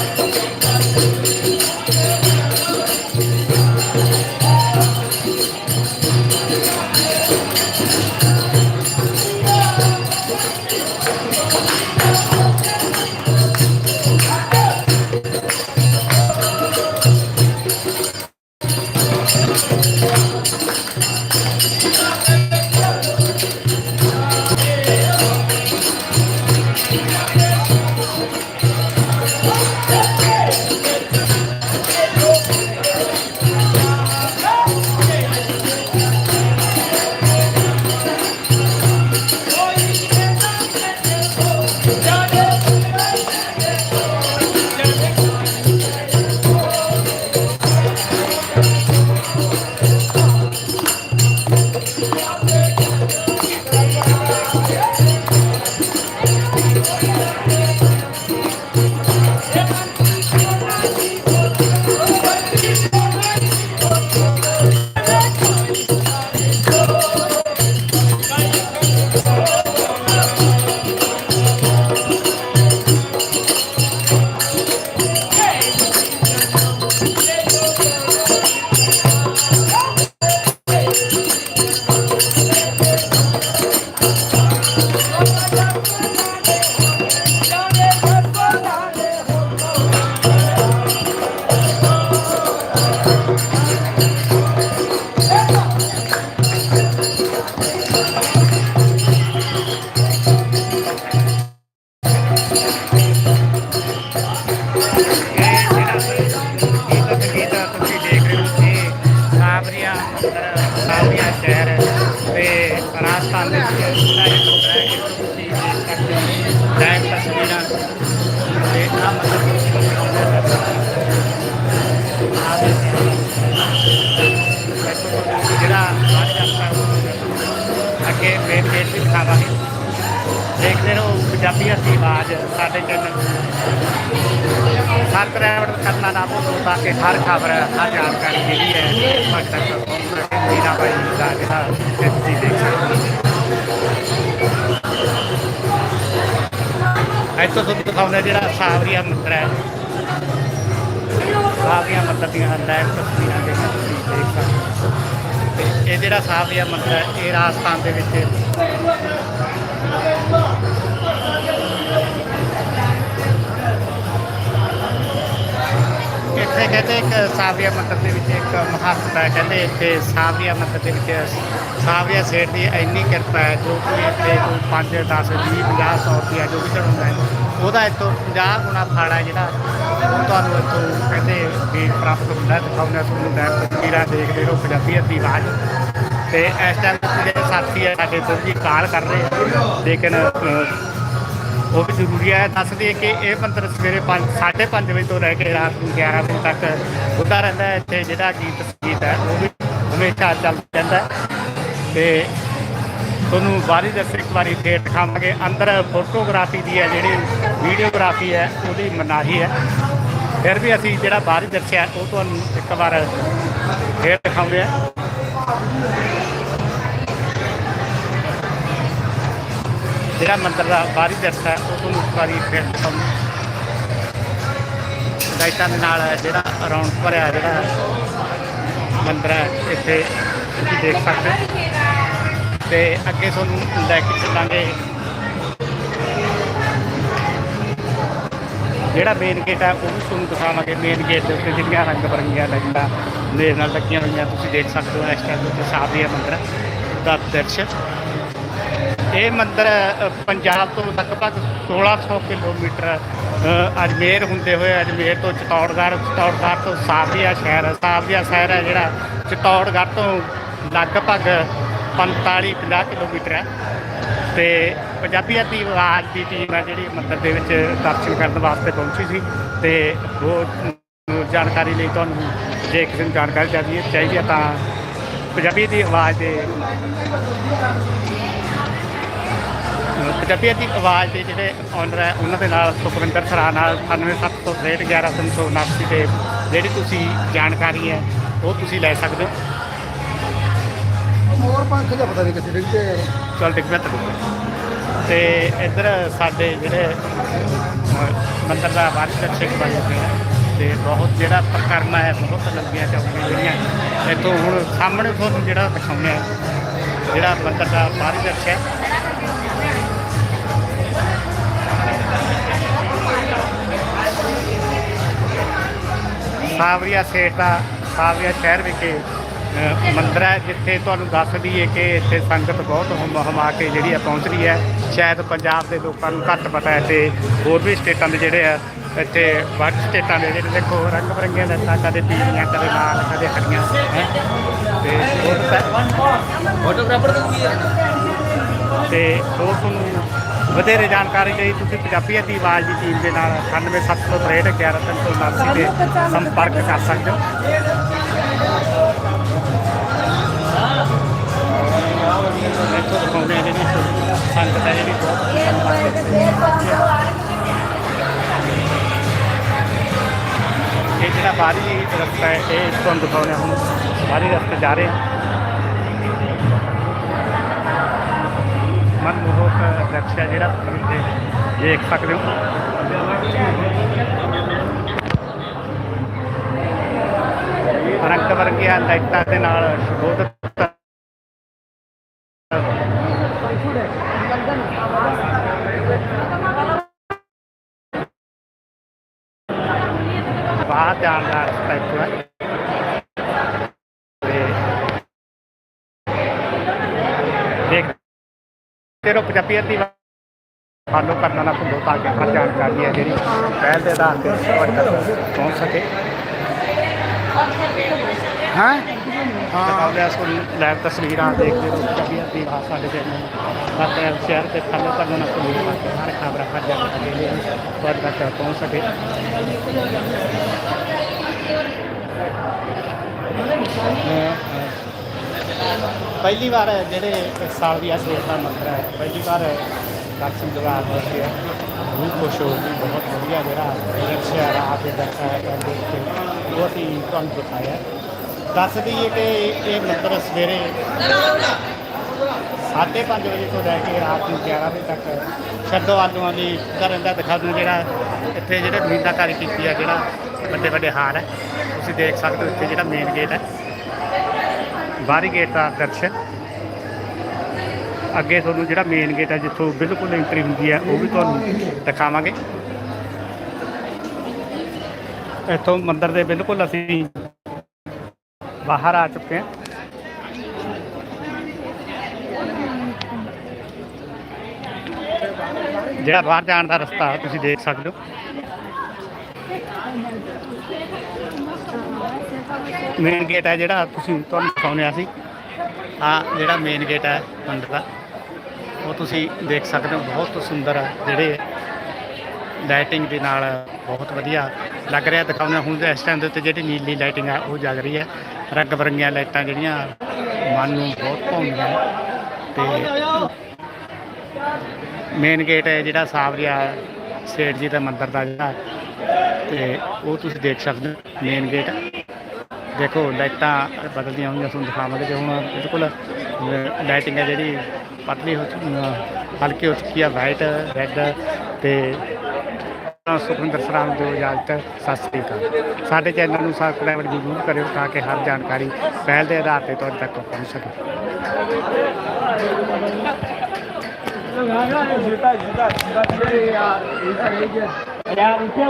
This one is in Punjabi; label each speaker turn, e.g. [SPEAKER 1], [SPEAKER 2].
[SPEAKER 1] Thank you. ਜਿਹੜਾ ਬਾਹਰ ਅੱਗੇ ਮੇਨ ਗੇਟ ਵੀ ਦਿਖਾਵਾਂਗੇ। ਦੇਖਦੇ ਰਹੋ ਪੰਜਾਬੀਆਂ ਦੀ ਆਵਾਜ਼ ਸਾਡੇ ਚੈਨਲ ਸਬਸਕ੍ਰਾਈਬ ਕਰਨਾ ਨਾ ਭੁੱਲੋ ਤਾਂ ਕਿ ਹਰ ਖਬਰ, ਹਰ ਜਾਣਕਾਰੀ ਜਿਹੜੀ ਹੈ। ਤੁਹਾਡੇ ਤੱਕ ਪਹੁੰਚ ਸਕੇ ਮੀਰਾ ਬਾਈ ਦਾ ਜਿਹੜਾ ਤੁਸੀਂ ਦੇਖ ਸਕਦੇ ਇੱਥੋਂ ਤੁਹਾਨੂੰ ਦਿਖਾਉਂਦਾ ਜਿਹੜਾ ਸਾਵਰੀਆ ਮੰਦਿਰ ਹੈ। ਸਾਵਰੀਆ ਮੰਦਿਰ ਦੀਆਂ ਲਾਈਵ ਤਸਵੀਰਾਂ ਦੇਖ ਸਕਦੇ ਇਹ ਜਿਹੜਾ ਸਾਵਰੀਆ ਮੰਦਿਰ ਹੈ, ਇਹ ਰਾਜਸਥਾਨ ਦੇ ਵਿੱਚ ਇੱਥੇ ਕਹਿੰਦੇ ਇੱਕ ਸਾਵੀਆ ਮੰਦਰ ਦੇ ਵਿੱਚ ਇੱਕ ਮਹੱਤਤਾ ਹੈ। ਕਹਿੰਦੇ ਇੱਥੇ ਸਾਵੀਆ ਮੰਦਰ ਦੇ ਵਿੱਚ ਸਾਵੀਆ ਸੇਠ ਦੀ ਇੰਨੀ ਕਿਰਪਾ ਹੈ, ਜੋ ਕਿ ਇੱਥੇ ਕੋਈ 5 10 20 50 100 ਰੁਪਇਆ ਜੋ ਵੀ ਚੜਾਉਂਦਾ ਹੈ। ਉਹਦਾ ਇੱਥੋਂ 50 ਗੁਣਾ ਫਾੜਾ ਜਿਹੜਾ ਉਹ ਤੁਹਾਨੂੰ ਇੱਥੋਂ ਕਹਿੰਦੇ ਵੀ ਪ੍ਰਾਪਤ ਹੁੰਦਾ ਦਿਖਾਉਂਦਾ ਤੁਹਾਨੂੰ ਮੈਂ ਤਸਵੀਰਾਂ ਦੇਖਦੇ ਰਹੋ ਪੰਜਾਬੀਅਤ ਦੀ ਆਵਾਜ਼ ਤੇ ਇਸ ਟਾਈਮ ਜਿਹੜੇ ਸਾਥੀ ਹੈ ਸਾਡੇ ਤੋਂ ਜੀ ਕਾਲ ਕਰ ਰਹੇ ਲੇਕਿਨ ਉਹ ਵੀ ਜ਼ਰੂਰੀ ਹੈ ਦੱਸ ਦਈਏ ਕਿ ਇਹ ਮੰਦਿਰ ਸਵੇਰੇ 5 5:30 ਵਜੇ ਤੋਂ ਲੈ ਕੇ ਰਾਤ ਨੂੰ 11 ਵਜੇ ਤੱਕ ਹੁੰਦਾ ਰਹਿੰਦਾ ਇੱਥੇ ਜਿਹੜਾ ਗੀਤ ਸੰਗੀਤ ਹੈ, ਉਹ ਵੀ ਹਮੇਸ਼ਾ ਚੱਲਦਾ ਰਹਿੰਦਾ ਹੈ। ਤੇ ਤੁਹਾਨੂੰ ਬਾਹਰੀ ਦਰਸ਼ਨ ਇੱਕ ਵਾਰੀ ਫੇਰ ਦਿਖਾਵਾਂਗੇ। ਅੰਦਰ ਫੋਟੋਗ੍ਰਾਫੀ ਦੀ ਹੈ ਜਿਹੜੀ, ਵੀਡੀਓਗ੍ਰਾਫੀ ਹੈ, ਉਹਦੀ ਮਨਾਹੀ ਹੈ। ਫਿਰ ਵੀ ਅਸੀਂ ਜਿਹੜਾ ਬਾਹਰੀ ਦਰਸ਼ਿਆ ਉਹ ਤੁਹਾਨੂੰ ਇੱਕ ਵਾਰ ਫੇਰ ਦਿਖਾਉਂਦੇ ਆ ਜਿਹੜਾ ਮੰਦਰ ਦਾ ਬਾਹਰੀ ਦਰਸ਼ਾ ਹੈ ਉਹ ਤੁਹਾਨੂੰ ਇੱਕ ਵਾਰੀ ਫਿਰ ਦਿਖਾਉਂਦੇ ਲਾਈਟਾਂ ਦੇ ਨਾਲ ਜਿਹੜਾ ਰੌਣਕ ਭਰਿਆ ਜਿਹੜਾ ਮੰਦਰ ਹੈ, ਇੱਥੇ ਤੁਸੀਂ ਦੇਖ ਸਕਦੇ ਹੋ। ਤੇ ਅੱਗੇ ਤੁਹਾਨੂੰ ਲੈ ਕੇ ਚੱਲਾਂਗੇ। ਜਿਹੜਾ ਮੇਨ ਗੇਟ ਹੈ ਉਹ ਵੀ ਤੁਹਾਨੂੰ ਦਿਖਾਵਾਂਗੇ। ਮੇਨ ਗੇਟ ਦੇ ਉੱਤੇ ਜਿਹੜੀਆਂ ਰੰਗ ਬਰੰਗੀਆਂ ਲਾਈਟਾਂ ਮੇਰੇ ਨਾਲ ਲੱਗੀਆਂ ਹੋਈਆਂ, ਤੁਸੀਂ ਦੇਖ ਸਕਦੇ ਹੋ ਇਸ ਟਾਈਮ ਉੱਤੇ ਸਾਫੀਆ ਮੰਦਰ ਦਾ ਦਰਸ਼ਨ ਇਹ ਮੰਦਰ ਪੰਜਾਬ ਤੋਂ ਲਗਭਗ 1600 ਕਿਲੋਮੀਟਰ ਅਜਮੇਰ ਹੁੰਦੇ ਹੋਏ ਅਜਮੇਰ ਤੋਂ ਚਤੌੜਗੜ੍ਹ ਚਤੌੜਗੜ੍ਹ ਤੋਂ ਸਾਵੀਆ ਸ਼ਹਿਰ ਸਾਵੀਆ ਸ਼ਹਿਰ ਹੈ ਜਿਹੜਾ ਚਤੌੜਗੜ੍ਹ ਤੋਂ ਲਗਭਗ 45 50 ਕਿਲੋਮੀਟਰ ਹੈ। ਤੇ ਪੰਜਾਬੀਅਤ ਦੀ ਆਵਾਜ਼ ਦੀ ਟੀਮ ਹੈ ਜਿਹੜੀ ਮੰਦਰ ਦੇ ਵਿੱਚ ਦਰਸ਼ਨ ਕਰਨ ਵਾਸਤੇ ਪਹੁੰਚੀ ਸੀ। ਤੇ ਉਹ ਜਾਣਕਾਰੀ ਲਈ ਤੁਹਾਨੂੰ ਜੇ ਕਿਸੇ ਨੂੰ ਜਾਣਕਾਰੀ ਚਾਹੀਦੀ ਚਾਹੀਦੀ ਹੈ ਤਾਂ ਪੰਜਾਬੀ ਦੀ ਆਵਾਜ਼ ਦੇ ਪੰਜਾਬੀਆਂ ਦੀ ਆਵਾਜ਼ ਦੇ ਜਿਹੜੇ ਓਨਰ ਹੈ, ਉਹਨਾਂ ਦੇ ਨਾਲ ਸੁਖਵਿੰਦਰ ਸਰਾ ਨਾਲ 9763 11379 ਤੇ ਜਿਹੜੀ ਤੁਸੀਂ ਜਾਣਕਾਰੀ ਹੈ, ਉਹ ਤੁਸੀਂ ਲੈ ਸਕਦੇ ਹੋ।
[SPEAKER 2] ਮੋਰ ਪੰਖ ਦਾ ਪਤਾ ਨਹੀਂ ਕਿੱਥੇ ਡਿੱਗ ਪਿਆ ਯਾਰ
[SPEAKER 1] ਚੱਲ ਟਿਕ ਮੈਂ ਤੈਨੂੰ ਤੇ ਇੱਧਰ ਸਾਡੇ ਜਿਹੜੇ ਅਹ, ਮੰਦਿਰ ਦਾ ਬਾਰੀ ਦਰਸ਼ਕ ਬਣੇ ਹੋਏ ਆ ਤੇ ਬਹੁਤ ਜਿਹੜਾ ਪ੍ਰਕਰਮਾ ਹੈ ਬਹੁਤ ਲੰਬੀਆਂ ਚੌੜੀਆਂ ਜਿਹੜੀਆਂ ਇੱਥੋਂ ਹੁਣ ਸਾਹਮਣੇ ਤੁਹਾਨੂੰ ਜਿਹੜਾ ਦਿਖਾਉਂਦੇ ਆ ਜਿਹੜਾ ਮੰਦਰ ਦਾ ਬਾਰੀ ਦਰਸ਼ਕ ਹੈ। ਸਾਵਰੀਆ ਸੇਠ ਦਾ ਸਾਵਰੀਆ ਸ਼ਹਿਰ ਵਿਖੇ ਮੰਦਿਰ ਹੈ ਜਿੱਥੇ ਤੁਹਾਨੂੰ ਦੱਸ ਦਈਏ ਕਿ ਇੱਥੇ ਸੰਗਤ ਬਹੁਤ ਹਮ ਹਮਾ ਕੇ ਜਿਹੜੀ ਹੈ ਪਹੁੰਚ ਰਹੀ ਹੈ। ਸ਼ਾਇਦ ਪੰਜਾਬ ਦੇ ਲੋਕਾਂ ਨੂੰ ਘੱਟ ਪਤਾ ਹੈ ਤੇ ਹੋਰ ਵੀ ਸਟੇਟਾਂ ਦੇ ਜਿਹੜੇ ਆ ਇੱਥੇ ਵੱਖ ਸਟੇਟਾਂ ਦੇ ਜਿਹੜੇ ਦੇਖੋ ਰੰਗ ਬਰੰਗੀਆਂ ਲਾਈਟਾਂ ਕਦੇ ਪੀਲੀਆਂ ਕਦੇ ਲਾਲ ਕਦੇ ਹਰੀਆਂ ਹੈ? ਤੇ ਹੋਰ
[SPEAKER 2] ਫੋਟੋਗ੍ਰਾਫਰ ਕੀ ਹੈ?
[SPEAKER 1] ਤੇ ਹੋਰ ਤੁਹਾਨੂੰ ਵਧੇਰੇ ਜਾਣਕਾਰੀ ਲਈ ਤੁਸੀਂ ਪੰਜਾਬੀਅਤ ਦੀ ਆਵਾਜ਼ ਦੀ ਟੀਮ ਦੇ ਨਾਲ 9763 11379 ਤੇ ਸੰਪਰਕ ਕਰ ਸਕਦੇ ਹੋ। ਸੰਗਤ ਹੈ ਜਿਹੜੀ ਬਹੁਤ ਇਹ ਜਿਹੜਾ ਬਾਹਰੀ ਰਸਤਾ ਹੈ ਇਹ ਤੁਹਾਨੂੰ ਦਿਖਾਉਂਦੇ ਹਾਂ ਹੁਣ ਬਾਹਰੀ ਰਸਤੇ ਜਾ ਰਹੇ ਮਨਮੋਹਕ ਦ੍ਰਿਸ਼ ਹੈ ਜਿਹੜਾ ਤੁਸੀਂ ਦੇਖ ਸਕਦੇ ਹੋ ਰੰਗ ਬਰੰਗੀਆਂ ਲਾਈਟਾਂ ਦੇ ਨਾਲ ਸ਼ੋਭਿਤ ਬਾਹਰ ਜਾਣ ਦਾ ਰਸਤਾ ਹੈ। ਦੇਖ, ਤੇਰੋ ਪੰਜਾਬੀਅਤ ਦੀ ਫਾਲੋ ਕਰਨਾ ਨਾ ਭੁੱਲੋ ਤਾਂ ਕਿ ਹਰ ਜਾਣਕਾਰੀ ਹੈ ਜਿਹੜੀ ਪਹਿਲ ਦੇ ਆਧਾਰ ਤੇ ਪਹੁੰਚ ਸਕੇ। ਹਾਂ? ਦਿਖਾਉਂਦੇ ਆ ਸੋ ਲਾਈਵ ਤਸਵੀਰਾਂ ਦੇਖਦੇ ਹੋ ਕਬੀਰ ਦੀ ਭਾਸ਼ਾ ਦੇ ਚੈਨਲ ਬਾਤਾਂ ਸ਼ਹਿਰ ਤੇ ਫਲੋ ਕਰਨਾ ਨਾ ਭੁੱਲੋ ਹਰ ਖਬਰ, ਹਰ ਜਾ ਕੇ ਲੈ ਪਰ ਤੱਕ ਪਹੁੰਚ ਸਕੇ। ਪਹਿਲੀ ਵਾਰ ਜਿਹੜੇ ਇੱਕ ਸਾਲ ਦੀ ਅਸਰ ਦਾ ਮੰਦਰ ਹੈ, ਪਹਿਲੀ ਵਾਰ ਦਰਸ਼ਨ ਜਵਾਬ ਦਿੱਤੇ ਬਹੁਤ ਖੁਸ਼ ਹੋ ਗਈ ਬਹੁਤ ਵਧੀਆ ਜਿਹੜਾ ਸ਼ਹਿਰ ਆ ਕੇ ਦਰਸਾਇਆ ਕਰਦੇ ਬਹੁਤ ਹੀ ਤੁਹਾਨੂੰ ਦਿਖਾਇਆ ਦੱਸ ਦਈਏ ਕਿ ਇਹ ਮੰਦਰ ਸਵੇਰੇ ਸਾਢੇ ਪੰਜ ਵਜੇ ਤੋਂ ਲੈ ਕੇ ਰਾਤ ਨੂੰ 11 ਵਜੇ ਤੱਕ ਸ਼ਰਦੋ ਆਲੂਆਂ ਦੀ ਕਰਨ ਦਾ ਦਿਖਾ ਦੂੰ ਜਿਹੜਾ ਇੱਥੇ ਜਿਹੜੇ ਮੀਨਾਕਾਰੀ ਕੀਤੀ ਆ ਜਿਹੜਾ ਵੱਡੇ ਵੱਡੇ ਹਾਰ ਹੈ। ਤੁਸੀਂ ਦੇਖ ਸਕਦੇ ਹੋ ਇੱਥੇ ਜਿਹੜਾ ਮੇਨ ਗੇਟ ਹੈ। ਬਾਹਰੀ ਗੇਟ ਦਾ ਦਰਸ਼ਨ ਅੱਗੇ ਤੁਹਾਨੂੰ ਜਿਹੜਾ ਮੇਨ ਗੇਟ ਹੈ ਜਿੱਥੋਂ ਬਿਲਕੁਲ ਐਂਟਰੀ ਹੁੰਦੀ ਹੈ, ਉਹ ਵੀ ਤੁਹਾਨੂੰ ਦਿਖਾਵਾਂਗੇ। ਇੱਥੋਂ ਮੰਦਰ ਦੇ ਬਿਲਕੁਲ ਅਸੀਂ ਬਾਹਰ ਆ ਚੁੱਕੇ ਹਾਂ ਜਿਹੜਾ ਬਾਹਰ ਜਾਣ ਦਾ ਰਸਤਾ ਤੁਸੀਂ ਦੇਖ ਸਕਦੇ ਹੋ ਮੇਨ ਗੇਟ ਹੈ ਜਿਹੜਾ ਤੁਸੀਂ ਤੁਹਾਨੂੰ ਦਿਖਾਉਂਦੇ ਸੀ ਆ ਜਿਹੜਾ ਮੇਨ ਗੇਟ ਹੈ ਮੰਦਿਰ ਦਾ ਉਹ ਤੁਸੀਂ ਦੇਖ ਸਕਦੇ ਹੋ ਬਹੁਤ ਸੁੰਦਰ ਹੈ ਜਿਹੜੇ ਲਾਈਟਿੰਗ ਦੇ ਨਾਲ ਬਹੁਤ ਵਧੀਆ ਲੱਗ ਰਿਹਾ ਦਿਖਾਉਂਦੇ ਹਾਂ। ਹੁਣ ਇਸ ਟਾਈਮ ਦੇ ਉੱਤੇ ਜਿਹੜੀ ਨੀਲੀ ਲਾਈਟਿੰਗ ਹੈ ਉਹ ਜਗ ਰਹੀ ਹੈ ਰੰਗ ਬਰੰਗੀਆਂ ਲਾਈਟਾਂ ਜਿਹੜੀਆਂ ਮਨ ਨੂੰ ਬਹੁਤ ਭਾਉਂਦੀਆਂ ਨੇ ਤੇ ਮੇਨ ਗੇਟ ਹੈ ਜਿਹੜਾ ਸਾਵਰੀਆ ਸੇਠ ਜੀ ਦਾ ਮੰਦਿਰ ਦਾ ਜਿਹੜਾ ਤੇ ਉਹ ਤੁਸੀਂ ਦੇਖ ਸਕਦੇ ਹੋ ਮੇਨ ਗੇਟ ਦੇਖੋ ਲਾਈਟਾਂ ਬਦਲਦੀਆਂ ਹੋਈਆਂ, ਤੁਹਾਨੂੰ ਦਿਖਾਵਾਂਗੇ ਤੇ ਹੁਣ ਬਿਲਕੁਲ ਲਾਈਟਿੰਗ ਹੈ ਜਿਹੜੀ ਪਤਲੀ ਹੋ ਚੁੱਕੀ ਹਲਕੀ ਹੋ ਚੁੱਕੀ ਹੈ ਵਾਈਟ ਰੈੱਡ ਤੇ ਤਾਂ ਸੁਖਵਿੰਦਰ ਸਰਾਮ ਜੋ ਇਜਾਜ਼ਤ ਸਤਿ ਸ੍ਰੀ ਅਕਾਲ। ਸਾਡੇ ਚੈਨਲ ਨੂੰ ਸਬਸਕ੍ਰਾਈਬ ਜ਼ਰੂਰ ਕਰਿਓ ਤਾਂ ਕਿ ਹਰ ਜਾਣਕਾਰੀ ਪਹਿਲ ਦੇ ਆਧਾਰ ਤੇ ਤੁਹਾਡੇ ਤੱਕ ਪਹੁੰਚ ਸਕੇ।
[SPEAKER 2] ਯਾਰ, ਇੱਥੇ